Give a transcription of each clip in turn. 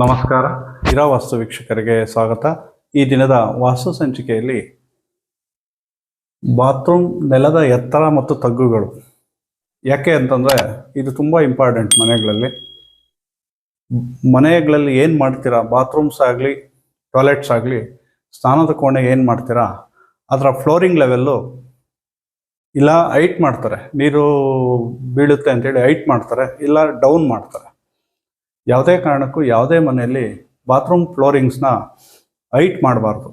ನಮಸ್ಕಾರ. ಹಿರಾ ವಾಸ್ತು ವೀಕ್ಷಕರಿಗೆ ಸ್ವಾಗತ. ಈ ದಿನದ ವಾಸ್ತು ಸಂಚಿಕೆಯಲ್ಲಿ ಬಾತ್ರೂಮ್ ನೆಲದ ಎತ್ತರ ಮತ್ತು ತಗ್ಗುಗಳು. ಯಾಕೆ ಅಂತಂದರೆ ಇದು ತುಂಬ ಇಂಪಾರ್ಟೆಂಟ್ ಮನೆಗಳಲ್ಲಿ. ಮನೆಗಳಲ್ಲಿ ಏನು ಮಾಡ್ತೀರಾ? ಬಾತ್ರೂಮ್ಸ್ ಆಗಲಿ ಟಾಯ್ಲೆಟ್ಸ್ ಆಗಲಿ, ಸ್ನಾನದ ಕೋಣೆ ಏನು ಮಾಡ್ತೀರಾ? ಅದರ ಫ್ಲೋರಿಂಗ್ ಲೆವೆಲ್ಲು ಇಲ್ಲ ಹೈಟ್ ಮಾಡ್ತಾರೆ. ನೀರು ಬೀಳುತ್ತೆ ಅಂತೇಳಿ ಹೈಟ್ ಮಾಡ್ತಾರೆ. ಇಲ್ಲ ಡೌನ್ ಮಾಡ್ತಾರೆ. ಯಾವುದೇ ಕಾರಣಕ್ಕೂ ಯಾವುದೇ ಮನೆಯಲ್ಲಿ ಬಾತ್ರೂಮ್ ಫ್ಲೋರಿಂಗ್ಸ್ನ ಹೈಟ್ ಮಾಡಬಾರ್ದು.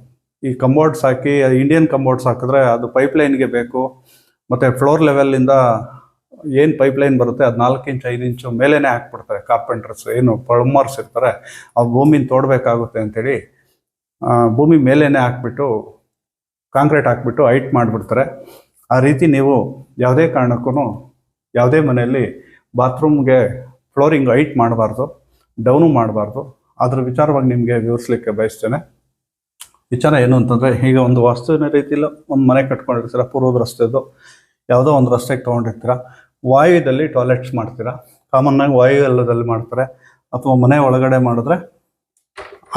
ಈ ಕಂಬೋರ್ಡ್ಸ್ ಹಾಕಿ ಇಂಡಿಯನ್ ಕಂಬೋರ್ಡ್ಸ್ ಹಾಕಿದ್ರೆ ಅದು ಪೈಪ್ಲೈನ್ಗೆ ಬೇಕು, ಮತ್ತು ಫ್ಲೋರ್ ಲೆವೆಲ್ಲಿಂದ ಏನು ಪೈಪ್ಲೈನ್ ಬರುತ್ತೆ ಅದು ನಾಲ್ಕು ಇಂಚು, ಐದು ಇಂಚು ಮೇಲೇ ಹಾಕ್ಬಿಡ್ತಾರೆ. ಕಾರ್ಪೆಂಟರ್ಸ್ ಏನು ಪ್ಲಮ್ಮರ್ಸ್ ಇರ್ತಾರೆ, ಆ ಭೂಮಿನ ತೋಡಬೇಕಾಗುತ್ತೆ ಅಂಥೇಳಿ ಭೂಮಿ ಮೇಲೇ ಹಾಕ್ಬಿಟ್ಟು ಕಾಂಕ್ರೀಟ್ ಹಾಕ್ಬಿಟ್ಟು ಹೈಟ್ ಮಾಡಿಬಿಡ್ತಾರೆ. ಆ ರೀತಿ ನೀವು ಯಾವುದೇ ಕಾರಣಕ್ಕೂ ಯಾವುದೇ ಮನೆಯಲ್ಲಿ ಬಾತ್ರೂಮ್ಗೆ ಫ್ಲೋರಿಂಗ್ ಹೈಟ್ ಮಾಡಬಾರ್ದು. ಡೌನು ಮಾಡಬಾರ್ದು. ಅದ್ರ ವಿಚಾರವಾಗಿ ನಿಮಗೆ ವಿವರಿಸ್ಲಿಕ್ಕೆ ಬಯಸ್ತೇನೆ. ವಿಚಾರ ಏನು ಅಂತಂದರೆ, ಈಗ ಒಂದು ವಾಸ್ತುವಿನ ರೀತಿಯಲ್ಲಿ ಒಂದು ಮನೆ ಕಟ್ಕೊಂಡಿರ್ತೀರ, ಪೂರ್ವದ ರಸ್ತೆದು, ಯಾವುದೋ ಒಂದು ರಸ್ತೆಗೆ ತೊಗೊಂಡಿರ್ತೀರ, ವಾಯುದಲ್ಲಿ ಟಾಯ್ಲೆಟ್ಸ್ ಮಾಡ್ತೀರಾ ಕಾಮನ್ನಾಗಿ ವಾಯುವ್ಯದಲ್ಲಿ ಮಾಡ್ತಾರೆ, ಅಥವಾ ಮನೆ ಒಳಗಡೆ ಮಾಡಿದ್ರೆ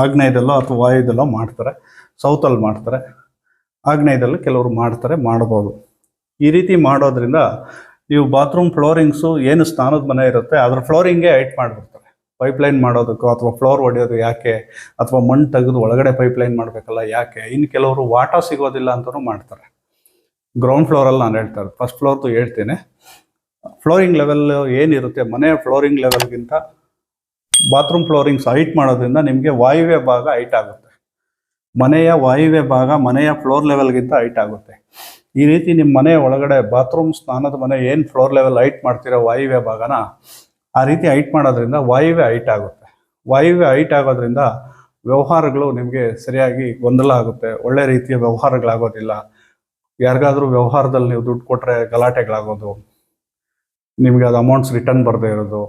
ಆಗ್ನೇಯದಲ್ಲೋ ಅಥವಾ ವಾಯುದಲ್ಲೋ ಮಾಡ್ತಾರೆ ಸೌತಲ್ಲಿ ಮಾಡ್ತಾರೆ ಆಗ್ನೇಯದಲ್ಲಿ ಕೆಲವರು ಮಾಡ್ತಾರೆ, ಮಾಡ್ಬೋದು. ಈ ರೀತಿ ಮಾಡೋದ್ರಿಂದ, ನೀವು ಬಾತ್ರೂಮ್ ಫ್ಲೋರಿಂಗ್ಸು ಏನು ಸ್ನಾನದ ಮನೆ ಇರುತ್ತೆ, ಅದರ ಫ್ಲೋರಿಂಗೇ ಹೈಟ್ ಮಾಡಿಬಿಡ್ತಾರೆ. ಪೈಪ್ಲೈನ್ ಮಾಡೋದಕ್ಕೋ ಅಥವಾ ಫ್ಲೋರ್ ಹೊಡೆಯೋದು ಯಾಕೆ? ಅಥವಾ ಮಣ್ಣು ತೆಗೆದು ಒಳಗಡೆ ಪೈಪ್ಲೈನ್ ಮಾಡಬೇಕಲ್ಲ ಯಾಕೆ? ಇನ್ನು ಕೆಲವರು ವಾಟರ್ ಸಿಗೋದಿಲ್ಲ ಅಂತಲೂ ಮಾಡ್ತಾರೆ. ಗ್ರೌಂಡ್ ಫ್ಲೋರಲ್ಲಿ ನಾನು ಹೇಳ್ತಾರೆ ಫಸ್ಟ್ ಫ್ಲೋರ್ದು ಹೇಳ್ತೇನೆ. ಫ್ಲೋರಿಂಗ್ ಲೆವೆಲ್ ಏನಿರುತ್ತೆ? ಮನೆಯ ಫ್ಲೋರಿಂಗ್ ಲೆವೆಲ್ಗಿಂತ ಬಾತ್ರೂಮ್ ಫ್ಲೋರಿಂಗ್ಸ್ ಹೈಟ್ ಮಾಡೋದ್ರಿಂದ ನಿಮಗೆ ವಾಯುವ್ಯ ಭಾಗ ಹೈಟ್ ಆಗುತ್ತೆ. ಮನೆಯ ವಾಯುವ್ಯ ಭಾಗ ಮನೆಯ ಫ್ಲೋರ್ ಲೆವೆಲ್ಗಿಂತ ಹೈಟ್ ಆಗುತ್ತೆ. ಈ ರೀತಿ ನಿಮ್ಮ ಮನೆ ಒಳಗಡೆ ಬಾತ್ರೂಮ್ ಸ್ನಾನದ ಮನೆ ಏನು ಫ್ಲೋರ್ ಲೆವೆಲ್ ಹೈಟ್ ಮಾಡ್ತೀರೋ ವಾಯುವ್ಯ ಭಾಗನ ಆ ರೀತಿ ಹೈಟ್ ಮಾಡೋದ್ರಿಂದ ವಾಯುವೆ ಹೈಟ್ ಆಗುತ್ತೆ. ವಾಯುವೆ ಹೈಟ್ ಆಗೋದ್ರಿಂದ ವ್ಯವಹಾರಗಳು ನಿಮಗೆ ಸರಿಯಾಗಿ ಗೊಂದಲ ಆಗುತ್ತೆ. ಒಳ್ಳೆ ರೀತಿಯ ವ್ಯವಹಾರಗಳಾಗೋದಿಲ್ಲ. ಯಾರಿಗಾದರೂ ವ್ಯವಹಾರದಲ್ಲಿ ನೀವು ದುಡ್ಡು ಕೊಟ್ಟರೆ ಗಲಾಟೆಗಳಾಗೋದು, ನಿಮಗೆ ಅದು ಅಮೌಂಟ್ಸ್ ರಿಟರ್ನ್ ಬರದೇ ಇರೋದು,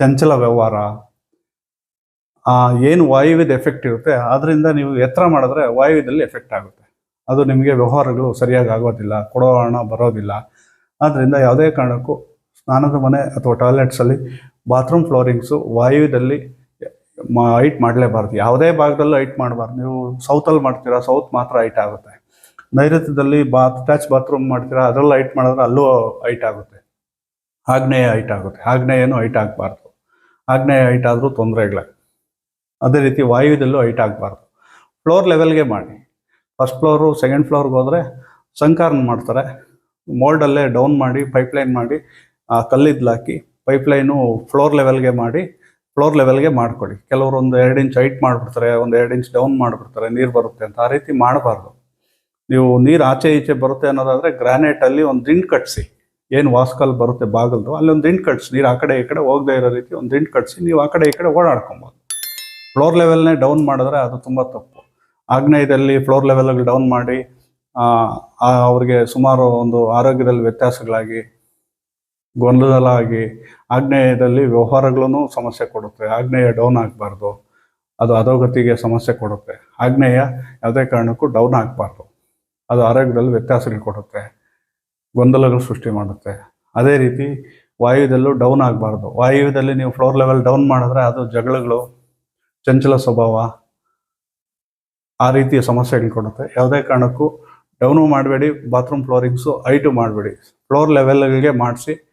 ಚಂಚಲ ವ್ಯವಹಾರ ಏನು ವಾಯುವಿದ ಎಫೆಕ್ಟ್ ಇರುತ್ತೆ ಅದರಿಂದ ನೀವು ಎತ್ತರ ಮಾಡಿದ್ರೆ ವಾಯುವಿದಲ್ಲಿ ಎಫೆಕ್ಟ್ ಆಗುತ್ತೆ. ಅದು ನಿಮಗೆ ವ್ಯವಹಾರಗಳು ಸರಿಯಾಗಿ ಆಗೋದಿಲ್ಲ, ಕೊಡೋ ಹಣ ಬರೋದಿಲ್ಲ. ಆದ್ದರಿಂದ ಯಾವುದೇ ಕಾರಣಕ್ಕೂ ಸ್ನಾನದ ಮನೆ ಅಥವಾ ಟಾಯ್ಲೆಟ್ಸಲ್ಲಿ ಬಾತ್ರೂಮ್ ಫ್ಲೋರಿಂಗ್ಸು ವಾಯುವ್ಯದಲ್ಲಿ ಹೈಟ್ ಮಾಡಲೇಬಾರ್ದು. ಯಾವುದೇ ಭಾಗದಲ್ಲೂ ಹೈಟ್ ಮಾಡಬಾರ್ದು. ನೀವು ಸೌತಲ್ಲಿ ಮಾಡ್ತೀರಾ ಸೌತ್ ಮಾತ್ರ ಹೈಟ್ ಆಗುತ್ತೆ. ನೈಋತ್ಯದಲ್ಲಿ ಬಾತ್ ಅಟ್ಯಾಚ್ ಬಾತ್ರೂಮ್ ಮಾಡ್ತೀರಾ, ಅದರಲ್ಲಿ ಐಟ್ ಮಾಡಿದ್ರೆ ಅಲ್ಲೂ ಹೈಟ್ ಆಗುತ್ತೆ. ಆಗ್ನೇಯ ಹೈಟ್ ಆಗುತ್ತೆ. ಆಗ್ನೇಯನೂ ಹೈಟ್ ಆಗಬಾರ್ದು. ಆಗ್ನೇಯ ಹೈಟ್ ಆದರೂ ತೊಂದರೆಗಳೇ ಅದೇ ರೀತಿ ವಾಯುವ್ಯದಲ್ಲೂ ಹೈಟ್ ಆಗಬಾರ್ದು. ಫ್ಲೋರ್ ಲೆವೆಲ್ಗೆ ಮಾಡಿ. ಫಸ್ಟ್ ಫ್ಲೋರು ಸೆಕೆಂಡ್ ಫ್ಲೋರ್ಗೆ ಹೋದರೆ ಸಂಕಾರನ ಮಾಡ್ತಾರೆ. ಮೋಲ್ಡಲ್ಲೇ ಡೌನ್ ಮಾಡಿ ಪೈಪ್ಲೈನ್ ಮಾಡಿ ಆ ಕಲ್ಲಿದ್ದಲಾಕಿ ಪೈಪ್ಲೈನು ಫ್ಲೋರ್ ಲೆವೆಲ್ಗೆ ಮಾಡಿ, ಫ್ಲೋರ್ ಲೆವೆಲ್ಗೆ ಮಾಡಿಕೊಡಿ. ಕೆಲವರು ಒಂದು ಎರಡು ಇಂಚ್ ಹೈಟ್ ಮಾಡಿಬಿಡ್ತಾರೆ, ಒಂದು ಎರಡು ಇಂಚ್ ಡೌನ್ ಮಾಡಿಬಿಡ್ತಾರೆ, ನೀರು ಬರುತ್ತೆ ಅಂತ ಆ ರೀತಿ ಮಾಡಬಾರ್ದು. ನೀವು ನೀರು ಆಚೆ ಈಚೆ ಬರುತ್ತೆ ಅನ್ನೋದಾದರೆ ಗ್ರಾನೈಟಲ್ಲಿ ಒಂದು ದಿಂಡು ಕಟ್ಟಿಸಿ ಏನು ವಾಸ್ಕಲ್ ಬರುತ್ತೆ ಬಾಗಲ್ದು, ಅಲ್ಲಿ ಒಂದು ದಿಂಡು ಕಟ್ಸಿ. ನೀರು ಆ ಕಡೆ ಈ ಕಡೆ ಹೋಗದೆ ಇರೋ ರೀತಿ ಒಂದು ದಿಂಡು ಕಟ್ಸಿ. ನೀವು ಆ ಕಡೆ ಈ ಕಡೆ ಓಡಾಡ್ಕೊಬೋದು. ಫ್ಲೋರ್ ಲೆವೆಲ್ನೇ ಡೌನ್ ಮಾಡಿದ್ರೆ ಅದು ತುಂಬ ತಪ್ಪು. ಆಗ್ನೇಯದಲ್ಲಿ ಫ್ಲೋರ್ ಲೆವೆಲ್ಗೆ ಡೌನ್ ಮಾಡಿ ಅವ್ರಿಗೆ ಸುಮಾರು ಒಂದು ಆರೋಗ್ಯದಲ್ಲಿ ವ್ಯತ್ಯಾಸಗಳಾಗಿ ಗೊಂದಲಾಗಿ ಆಗ್ನೇಯದಲ್ಲಿ ವ್ಯವಹಾರಗಳನ್ನು ಸಮಸ್ಯೆ ಕೊಡುತ್ತೆ. ಆಗ್ನೇಯ ಡೌನ್ ಆಗಬಾರ್ದು. ಅದು ಅಧೋಗತಿಗೆ ಸಮಸ್ಯೆ ಕೊಡುತ್ತೆ. ಆಗ್ನೇಯ ಯಾವುದೇ ಕಾರಣಕ್ಕೂ ಡೌನ್ ಆಗಬಾರ್ದು. ಅದು ಆರೋಗ್ಯದಲ್ಲಿ ವ್ಯತ್ಯಾಸಗಳು ಕೊಡುತ್ತೆ. ಗೊಂದಲಗಳು ಸೃಷ್ಟಿ ಮಾಡುತ್ತೆ. ಅದೇ ರೀತಿ ವಾಯುವ್ಯದಲ್ಲೂ ಡೌನ್ ಆಗಬಾರ್ದು. ವಾಯುವ್ಯದಲ್ಲಿ ನೀವು ಫ್ಲೋರ್ ಲೆವೆಲ್ ಡೌನ್ ಮಾಡಿದ್ರೆ ಅದು ಜಗಳಗಳು, ಚಂಚಲ ಸ್ವಭಾವ ಆ ರೀತಿಯ ಸಮಸ್ಯೆಗಳು ಕೊಡುತ್ತೆ. ಯಾವುದೇ ಕಾರಣಕ್ಕೂ ಡೌನು ಮಾಡಬೇಡಿ ಬಾತ್ರೂಮ್ ಫ್ಲೋರಿಂಗ್ಸು ಹೈಟು ಮಾಡಬೇಡಿ. ಫ್ಲೋರ್ ಲೆವೆಲ್ಗಳಿಗೆ ಮಾಡಿಸಿ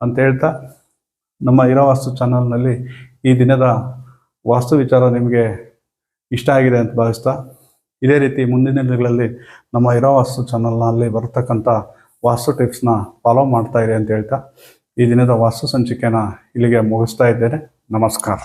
ಅಂತ ಹೇಳ್ತಾ ನಮ್ಮ ಇರವಾಸ್ತು ಚಾನಲ್ನಲ್ಲಿ ಈ ದಿನದ ವಾಸ್ತು ವಿಚಾರ ನಿಮಗೆ ಇಷ್ಟ ಆಗಿದೆ ಅಂತ ಭಾವಿಸ್ತಾ ಇದೇ ರೀತಿ ಮುಂದಿನ ದಿನಗಳಲ್ಲಿ ನಮ್ಮ ಇರವಾಸ್ತು ಚಾನಲ್ನಲ್ಲಿ ಬರ್ತಕ್ಕಂಥ ವಾಸ್ತು ಟಿಪ್ಸ್ನ ಫಾಲೋ ಮಾಡ್ತಾ ಇದೆ ಅಂತ ಹೇಳ್ತಾ ಈ ದಿನದ ವಾಸ್ತು ಸಂಚಿಕೆನ ಇಲ್ಲಿಗೆ ಮುಗಿಸ್ತಾ ಇದ್ದೇನೆ. ನಮಸ್ಕಾರ.